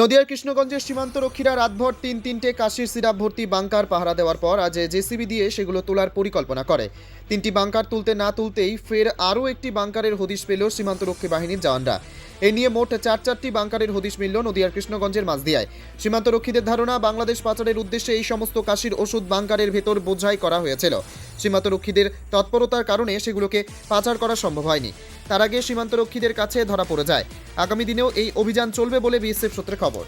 নদিয়ার কৃষ্ণগঞ্জের সীমান্তরক্ষীরা রাতভর তিন তিনটে কাশির সিরাপ ভর্তি বাংকার পাহারা দেওয়ার পর আজ জেসিবি দিয়ে সেগুলো তোলার পরিকল্পনা করে। তিনটি বাংকার তুলতে না তুলতেই ফের আরও একটি বাংকারের হদিশ পেল সীমান্তরক্ষী বাহিনীর জওয়ানরা। এ নিয়ে মোট চার চারটি বাংকারের হদিশ মিলল নদিয়ার কৃষ্ণগঞ্জের মাঝদিয়ায়। সীমান্তরক্ষীদের ধারণা, বাংলাদেশ পাচারের উদ্দেশ্যে এই সমস্ত কাশির ওষুধ বাংকারের ভেতর বোঝাই করা হয়েছিল। সীমান্তরক্ষীদের তৎপরতার কারণে সেগুলোকে পাচার করা সম্ভব হয়নি। তার আগে সীমান্তরক্ষীদের কাছে ধরা পড়ে যায়। আগামী দিনেও এই অভিযান চলবে বলে বিএসএফ সূত্রে খবর।